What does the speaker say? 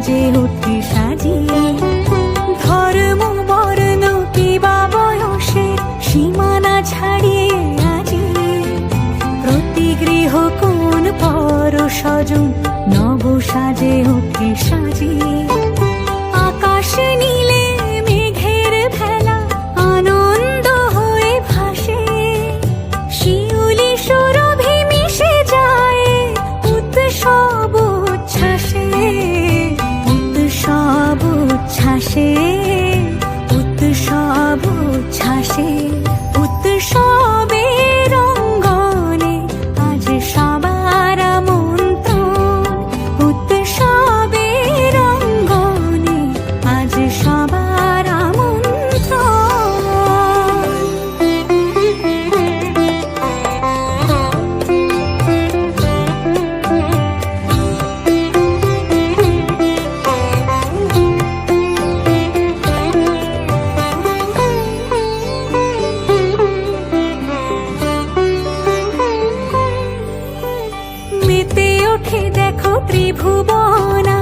সাজে উঠে সাজি ধর্ম, বর্ণ কি বা বয়সের সীমানা ছাড়িয়ে আজি প্রতি গৃহ কোন পর সজন নব সাজে উঠে আকাশ নীলে উচ্ছ্বাসে উৎসব উচ্ছ্বাসে উৎসবের त्रिभुवना